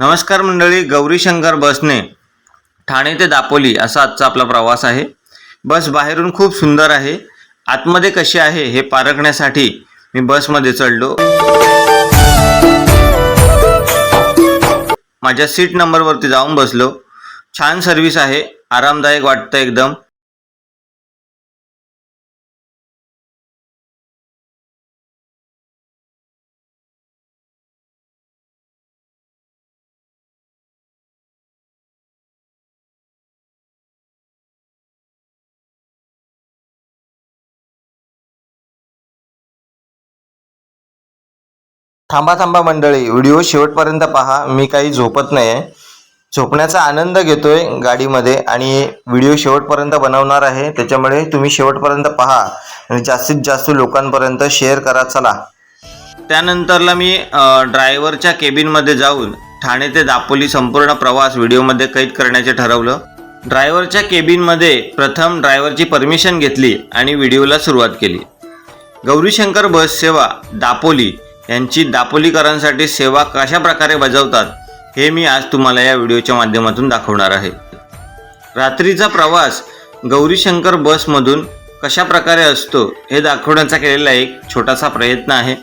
नमस्कार मंडळी गौरीशंकर बसने ठाणे ते दापोली असा आजचा आपला प्रवास आहे. बस बाहेरून खूप सुंदर आहे. आतमध्ये कशी आहे हे पारखण्यासाठी मी बसमध्ये चढलो. माझ्या सीट नंबरवरती जाऊन बसलो. छान सर्व्हिस आहे आरामदायक वाटतं एकदम. थांबा थांबा मंडळी व्हिडिओ शेवटपर्यंत पहा. मी काही झोपत नाही आहे झोपण्याचा आनंद घेतोय गाडीमध्ये आणि व्हिडिओ शेवटपर्यंत बनवणार आहे. त्याच्यामुळे तुम्ही शेवटपर्यंत पहा आणि जास्तीत जास्त लोकांपर्यंत शेअर करा. चला. त्यानंतरला मी ड्रायव्हरच्या केबिनमध्ये जाऊन ठाणे ते दापोली संपूर्ण प्रवास व्हिडिओमध्ये कैद करण्याचे ठरवलं. ड्रायव्हरच्या केबिनमध्ये प्रथम ड्रायव्हरची परमिशन घेतली आणि व्हिडिओला सुरुवात केली. गौरीशंकर बस सेवा दापोली यांची दापोलीकरांसाठी सेवा कशा प्रकारे बजावतात हे मी आज तुम्हाला या व्हिडिओच्या माध्यमातून दाखवणार आहे. रात्रीचा प्रवास गौरीशंकर बसमधून कशा प्रकारे असतो हे दाखवण्याचा केलेला एक छोटासा प्रयत्न आहे.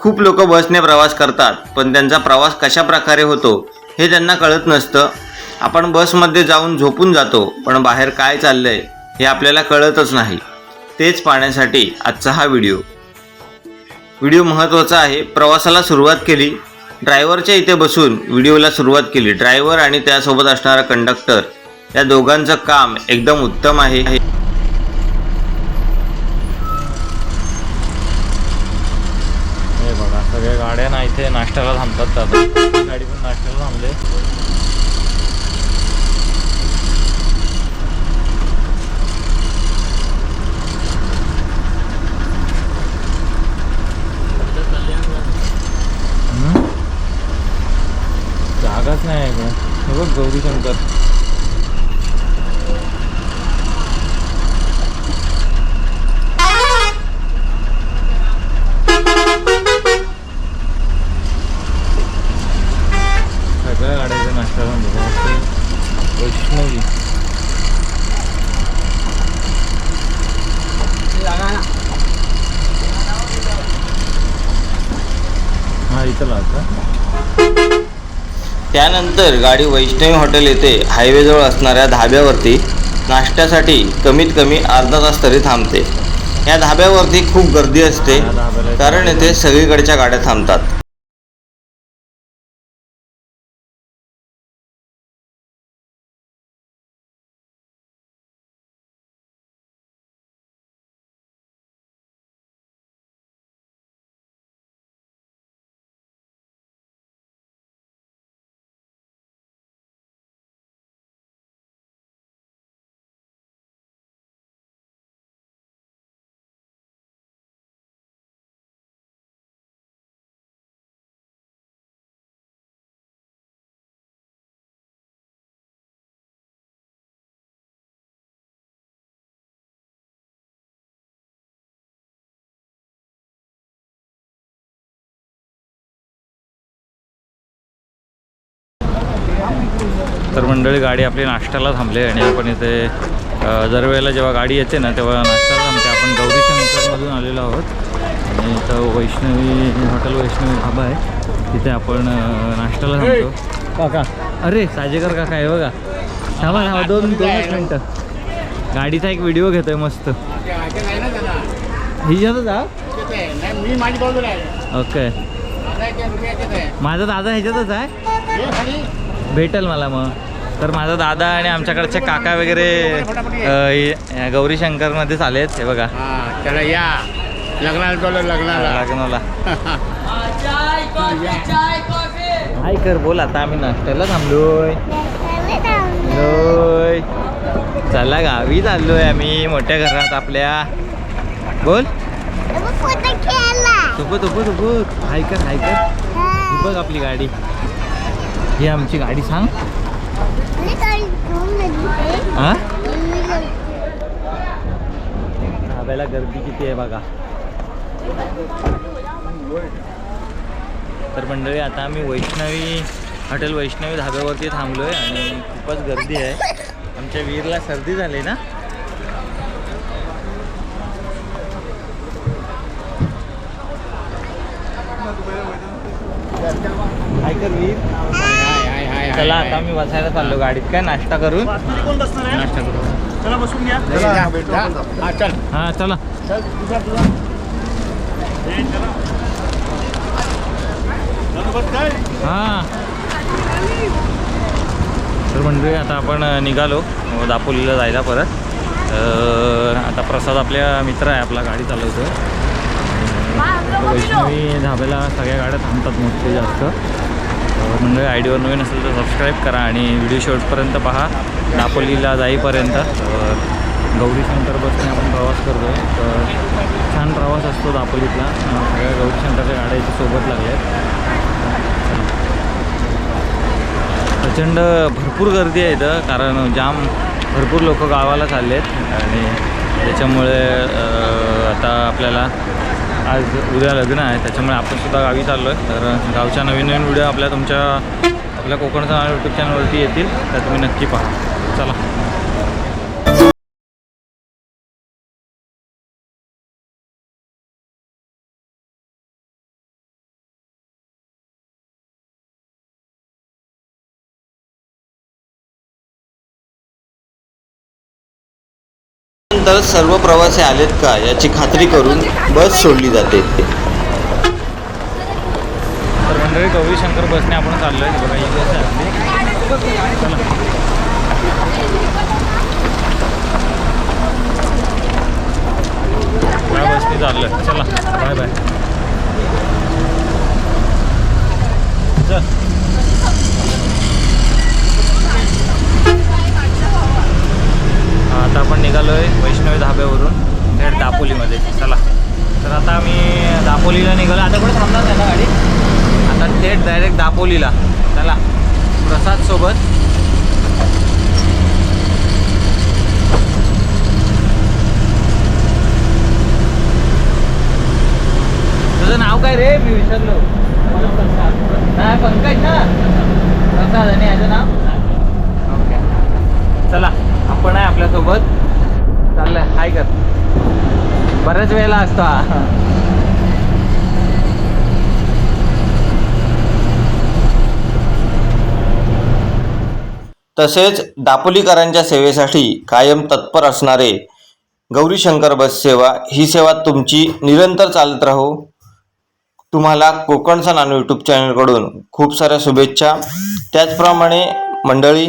खूप लोक बसने प्रवास करतात पण त्यांचा प्रवास कशा प्रकारे होतो हे त्यांना कळत नसतं. आपण बसमध्ये जाऊन झोपून जातो पण बाहेर काय चाललंय हे आपल्याला कळतच नाही. तेच पाहण्यासाठी आजचा हा व्हिडिओ. व्हिडिओ महत्त्वाचा आहे. प्रवासाला सुरुवात केली. ड्रायव्हरच्या इथे बसून व्हिडिओला सुरुवात केली. ड्रायव्हर आणि त्यासोबत असणारा कंडक्टर. या दोघांचं काम एकदम उत्तम आहे. हे बघा सगळ्या गाड्या ना इथे नाश्त्याला थांबतात गाडी पण नाश्त्याला थांबले हम्म? जागाच नाही आहे इकडे हे बघ गौरी शंकर सगळ्या गाड्याचा नाश्ता थांबतो वैष्णवी हा इथं लावता त्यानंतर गाडी वैष्णवी हॉटेल येथे हायवेजवळ असणाऱ्या धाब्यावरती नाश्त्यासाठी कमीत कमी अर्धा तास तरी थांबते. या धाब्यावरती खूप गर्दी असते कारण येथे सगळीकडच्या गाड्या थांबतात. तर मंडळी गाडी आपली नाश्त्याला थांबली आणि आपण इथे दरवेळेला जेव्हा गाडी येते ना तेव्हा नाश्त्याला थांबते. आपण गौरी शंकरमधून आलेलो आहोत. आणि इथं वैष्णवी हॉटेल वैष्णवी ढाबा आहे. तिथे आपण नाश्त्याला थांबतो. काका. अरे साजेकर काका आहे बघा. थांबा थांबा दोन दोनच मिनटं. गाडीचा एक व्हिडिओ घेतोय मस्त. हा बाजूला आहे. ओके. माझा दादा ह्याच्यातच आहे? भेटेल मला मग. तर माझा दादा आणि आमच्याकडचे काका वगैरे गौरी शंकरमध्येच आलेत हे बघा. हा चला या. लग्नाला लग्नाला. लग्नाला. हाय कर बोल आता आम्ही नाश्त्याला थांबलोय. चला गावी चाललोय आम्ही मोठ्या घरात आपल्या. बोल. तुप तुप तुप हाय कर हाय कर. बघ आपली गाडी. ही आमची गाडी सांग. हा? धाब्याला गर्दी किती आहे बघा. तर मंडळी आता आम्ही वैष्णवी हॉटेल वैष्णवी धाब्यावरती थांबलो आहे आणि खूपच गर्दी आहे. आमच्या वीरला सर्दी झाली ना? ऐकर वीर? चला आता मी बसायला चाललो गाडीत. काय नाश्ता करून? कोण बसणार आहे? नाश्ता करू चला बसून घ्या. हा चल. हां चला. चल तुझा तुझा हे चला. काय? हां. तर मंडळी आता आपण अ, निघालो. अ, दापोलीला जायला परत. तर आता प्रसाद आपल्या मित्र आहे आपला गाडी चालवतो वैष्णवी धाब्याला सगळ्या गाड्या थांबतात मोस्टली जास्त. मंडळी आयडीवर नवीन असेल तर सबस्क्राईब करा आणि व्हिडिओ शेवटपर्यंत पहा. दापोलीला जाईपर्यंत. तर गौरी शंकर बसने आपण प्रवास करतो आहे तर छान प्रवास असतो दापोलीतला. सगळ्या गौरी शंकरच्या गाड्या इथे सोबत लागल्या आहेत प्रचंड भरपूर गर्दी आहे इथं कारण जाम भरपूर लोक गावाला चालले आहेत आणि त्याच्यामुळे आता आपल्याला आज उद्या लग्न आहे त्याच्यामुळे आपण सुद्धा गावी चाललो आहे तर गावच्या नवीन नवीन व्हिडिओ आपल्या तुमच्या आपल्या कोकणचा यूट्यूब चॅनलवरती येतील तर तुम्ही नक्की पहा. चला. नंतर सर्व प्रवासी आलेत का याची खात्री करून बस सोडली जाते. तर मंडळी गौरी शंकर बसने आपण चाललो आहे बघा ही बस आहे. चला. या बसने चाललं आहे चला. Bye bye. चल आता आपण निघालो आहे वैष्णवी धाब्यावरून थेट दापोलीमध्ये. चला. तर आता आम्ही दापोलीला निघालो. आता कुठे थांबणार नाही ना गाडी? आता थेट डायरेक्ट दापोलीला. चला. प्रसाद सोबत. तुझं नाव काय रे? मी विसरलो. नाही पंकज ना? प्रसाद आणि याचं नाव? ओके. चला. आपण आहे आपल्यासोबत. चाललंय हाय कर. बऱ्याच वेळेला असतो तसेच दापोलीकरांच्या सेवेसाठी कायम तत्पर असणारे गौरीशंकर बस सेवा ही सेवा तुमची निरंतर चालत राहो. तुम्हाला कोकणचा नानू यूट्यूब चॅनलकडून खूप साऱ्या शुभेच्छा. त्याचप्रमाणे मंडळी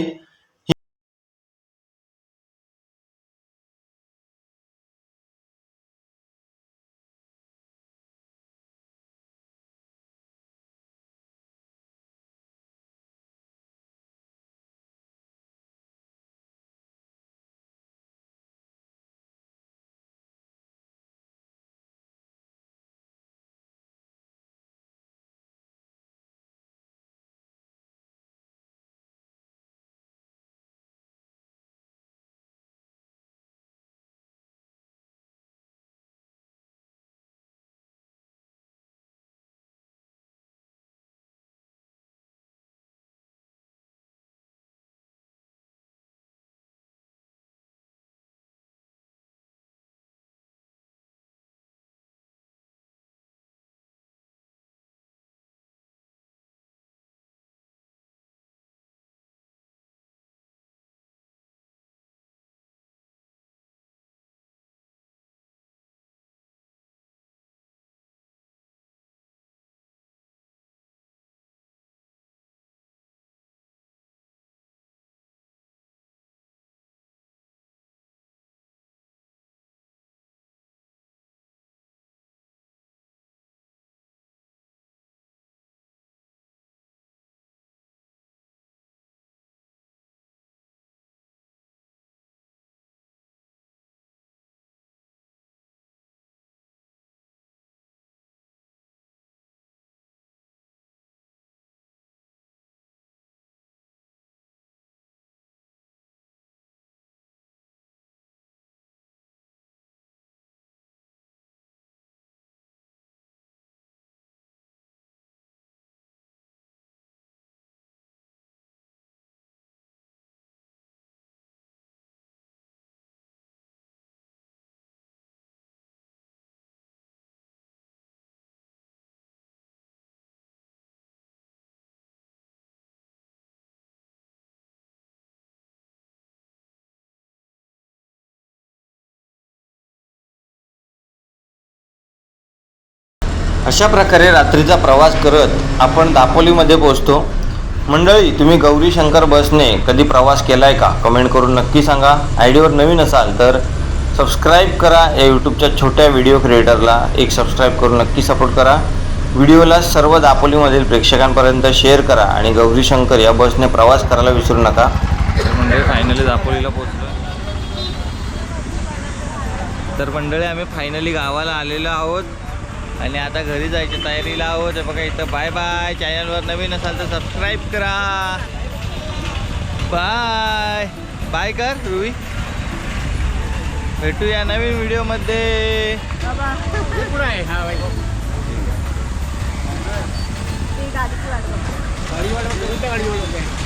अशा प्रकारे रात्रीचा प्रवास करत आपण दापोलीमध्ये पोहोचतो. मंडळी तुम्ही गौरी शंकर बसने कधी प्रवास केला आहे का? कमेंट करून नक्की सांगा. आयडीवर नवीन असाल तर सबस्क्राईब करा. या यूट्यूबच्या छोट्या व्हिडिओ क्रिएटरला एक सबस्क्राईब करून नक्की सपोर्ट करा. व्हिडिओला सर्व दापोलीमधील प्रेक्षकांपर्यंत शेअर करा आणि गौरी शंकर या बसने प्रवास करायला विसरू नका. तर मंडळी फायनली दापोलीला पोचलो तर मंडळी आम्ही फायनली गावाला आलेलो आहोत. आणि आता घरी जायच्या तयारीला आहोत. हे बघा इथं बाय बाय चॅनलवर नवीन असाल तर सबस्क्राईब करा. बाय बाय कर रुई. भेटूया नवीन व्हिडिओमध्ये हे हा. गाडी